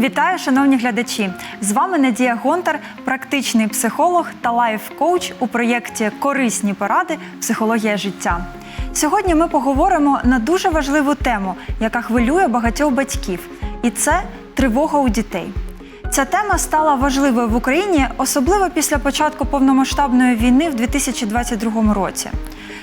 Вітаю, шановні глядачі! З вами Надія Гонтар, практичний психолог та лайф-коуч у проєкті Корисні поради Психологія життя. Сьогодні ми поговоримо на дуже важливу тему, яка хвилює багатьох батьків, і це тривога у дітей. Ця тема стала важливою в Україні, особливо після початку повномасштабної війни в 2022 році.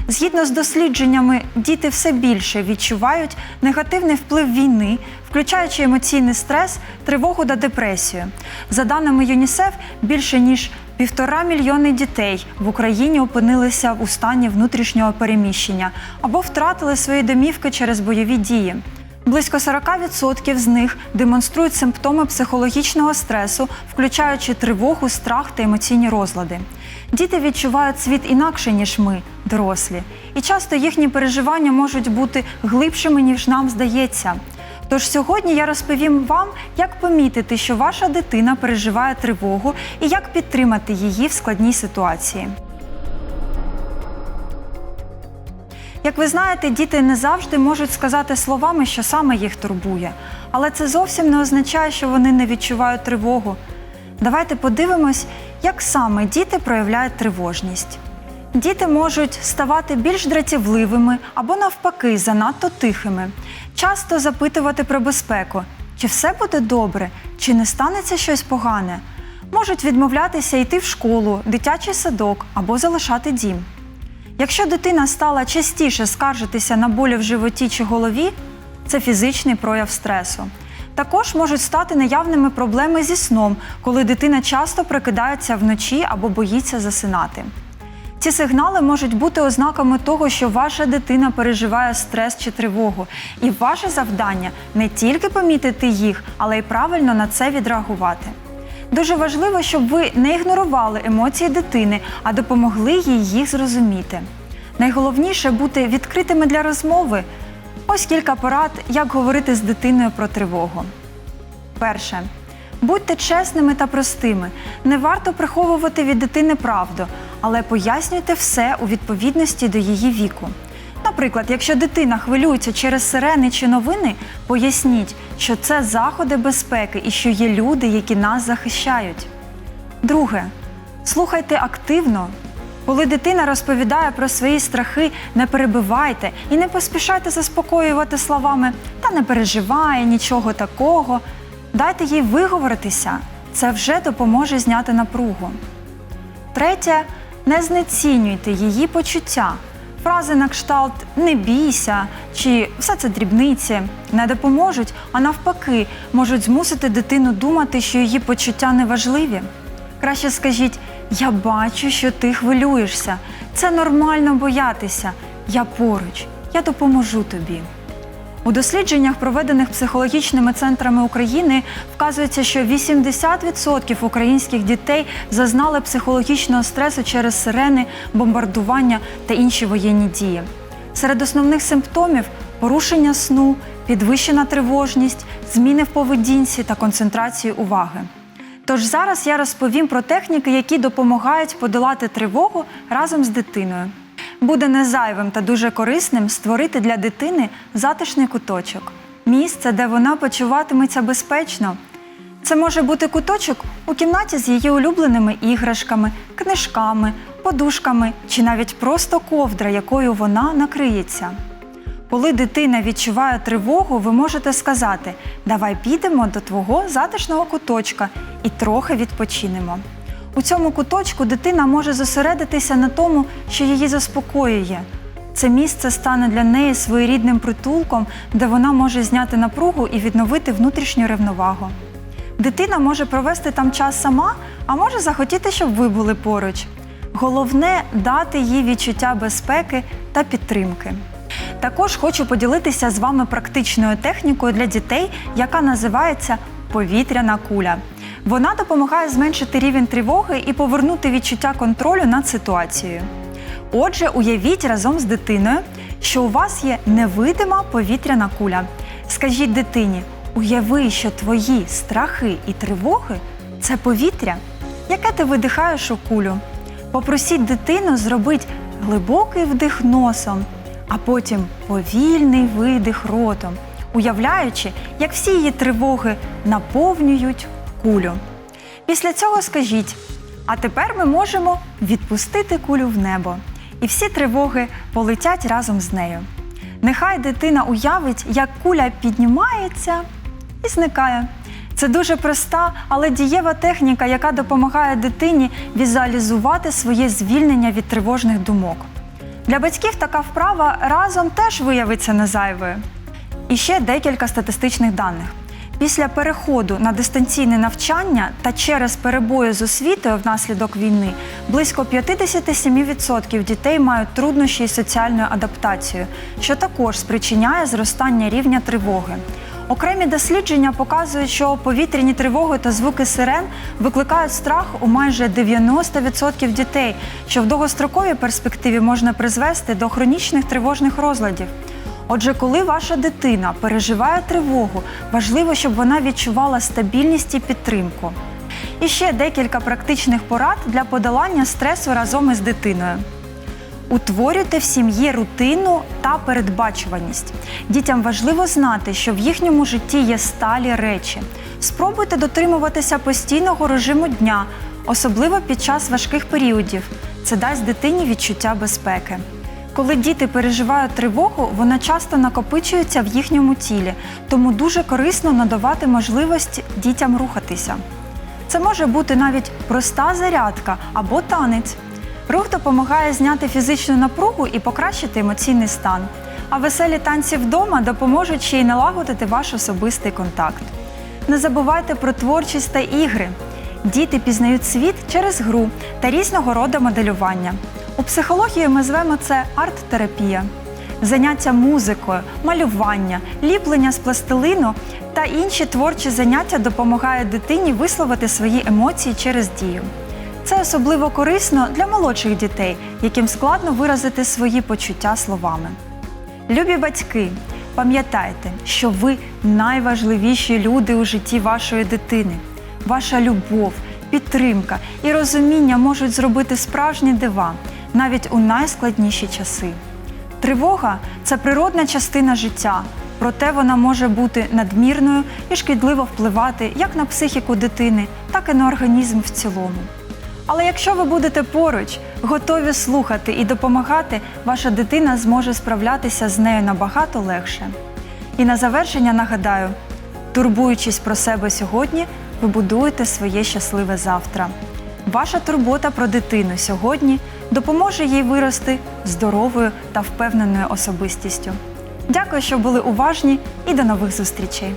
Згідно з дослідженнями, діти все більше відчувають негативний вплив війни, включаючи емоційний стрес, тривогу та депресію. За даними ЮНІСЕФ, більше ніж півтора мільйони дітей в Україні опинилися у стані внутрішнього переміщення або втратили свої домівки через бойові дії. Близько 40% з них демонструють симптоми психологічного стресу, включаючи тривогу, страх та емоційні розлади. Діти відчувають світ інакше, ніж ми, дорослі, і часто їхні переживання можуть бути глибшими, ніж нам здається. Тож сьогодні я розповім вам, як помітити, що ваша дитина переживає тривогу і як підтримати її в складній ситуації. Як ви знаєте, діти не завжди можуть сказати словами, що саме їх турбує, але це зовсім не означає, що вони не відчувають тривогу. Давайте подивимось, як саме діти проявляють тривожність. Діти можуть ставати більш дратівливими або навпаки занадто тихими, часто запитувати про безпеку, чи все буде добре, чи не станеться щось погане. Можуть відмовлятися йти в школу, дитячий садок або залишати дім. Якщо дитина стала частіше скаржитися на болі в животі чи голові, це фізичний прояв стресу. Також можуть стати наявними проблеми зі сном, коли дитина часто прикидається вночі або боїться засинати. Ці сигнали можуть бути ознаками того, що ваша дитина переживає стрес чи тривогу, і ваше завдання не тільки помітити їх, але й правильно на це відреагувати. Дуже важливо, щоб ви не ігнорували емоції дитини, а допомогли їй їх зрозуміти. Найголовніше бути відкритими для розмови. Ось кілька порад, як говорити з дитиною про тривогу. Перше. Будьте чесними та простими. Не варто приховувати від дитини правду, але пояснюйте все у відповідності до її віку. Наприклад, якщо дитина хвилюється через сирени чи новини, поясніть, що це заходи безпеки і що є люди, які нас захищають. Друге, слухайте активно. Коли дитина розповідає про свої страхи, не перебивайте і не поспішайте заспокоювати словами та не переживає нічого такого. Дайте їй виговоритися, це вже допоможе зняти напругу. Третє, не знецінюйте її почуття. Фрази на кшталт не бійся чи все це дрібниці не допоможуть, а навпаки, можуть змусити дитину думати, що її почуття неважливі. Краще скажіть: Я бачу, що ти хвилюєшся. Це нормально боятися. Я поруч, я допоможу тобі. У дослідженнях, проведених психологічними центрами України, вказується, що 80% українських дітей зазнали психологічного стресу через сирени, бомбардування та інші воєнні дії. Серед основних симптомів порушення сну, підвищена тривожність, зміни в поведінці та концентрації уваги. Тож зараз я розповім про техніки, які допомагають подолати тривогу разом з дитиною. Буде незайвим та дуже корисним створити для дитини затишний куточок, місце, де вона почуватиметься безпечно. Це може бути куточок у кімнаті з її улюбленими іграшками, книжками, подушками чи навіть просто ковдра, якою вона накриється. Коли дитина відчуває тривогу, ви можете сказати: Давай підемо до твого затишного куточка і трохи відпочинемо. У цьому куточку дитина може зосередитися на тому, що її заспокоює. Це місце стане для неї своєрідним притулком, де вона може зняти напругу і відновити внутрішню рівновагу. Дитина може провести там час сама, а може захотіти, щоб ви були поруч. Головне дати їй відчуття безпеки та підтримки. Також хочу поділитися з вами практичною технікою для дітей, яка називається повітряна куля. Вона допомагає зменшити рівень тривоги і повернути відчуття контролю над ситуацією. Отже, уявіть разом з дитиною, що у вас є невидима повітряна куля. Скажіть дитині, уяви, що твої страхи і тривоги це повітря, яке ти видихаєш у кулю. Попросіть дитину зробити глибокий вдих носом, а потім повільний видих ротом. уявляючи, як всі її тривоги наповнюють кулю. Після цього скажіть: а тепер ми можемо відпустити кулю в небо, і всі тривоги полетять разом з нею. Нехай дитина уявить, як куля піднімається і зникає. Це дуже проста, але дієва техніка, яка допомагає дитині візуалізувати своє звільнення від тривожних думок. Для батьків така вправа разом теж виявиться незайвою. І ще декілька статистичних даних. Після переходу на дистанційне навчання та через перебої з освітою внаслідок війни близько 57% дітей мають труднощі із соціальною адаптацією, що також спричиняє зростання рівня тривоги. Окремі дослідження показують, що повітряні тривоги та звуки сирен викликають страх у майже 90% дітей, що в довгостроковій перспективі можна призвести до хронічних тривожних розладів. Отже, коли ваша дитина переживає тривогу, важливо, щоб вона відчувала стабільність і підтримку. І ще декілька практичних порад для подолання стресу разом із дитиною. Утворюйте в сім'ї рутину та передбачуваність. Дітям важливо знати, що в їхньому житті є сталі речі. Спробуйте дотримуватися постійного режиму дня, особливо під час важких періодів. Це дасть дитині відчуття безпеки. Коли діти переживають тривогу, вона часто накопичується в їхньому тілі, тому дуже корисно надавати можливість дітям рухатися. Це може бути навіть проста зарядка або танець. Рух допомагає зняти фізичну напругу і покращити емоційний стан. А веселі танці вдома допоможуть ще й налагодити ваш особистий контакт. Не забувайте про творчість та ігри. Діти пізнають світ через гру та різного роду моделювання. У психології ми звемо це арт-терапія. Заняття музикою, малювання, ліплення з пластилину та інші творчі заняття допомагають дитині висловити свої емоції через дію. Це особливо корисно для молодших дітей, яким складно виразити свої почуття словами. Любі батьки, пам'ятайте, що ви найважливіші люди у житті вашої дитини. Ваша любов, підтримка і розуміння можуть зробити справжні дива навіть у найскладніші часи. Тривога це природна частина життя, проте вона може бути надмірною і шкідливо впливати як на психіку дитини, так і на організм в цілому. Але якщо ви будете поруч, готові слухати і допомагати, ваша дитина зможе справлятися з нею набагато легше. І на завершення нагадаю: турбуючись про себе сьогодні, ви будуєте своє щасливе завтра. Ваша турбота про дитину сьогодні допоможе їй вирости здоровою та впевненою особистістю. Дякую, що були уважні, і до нових зустрічей!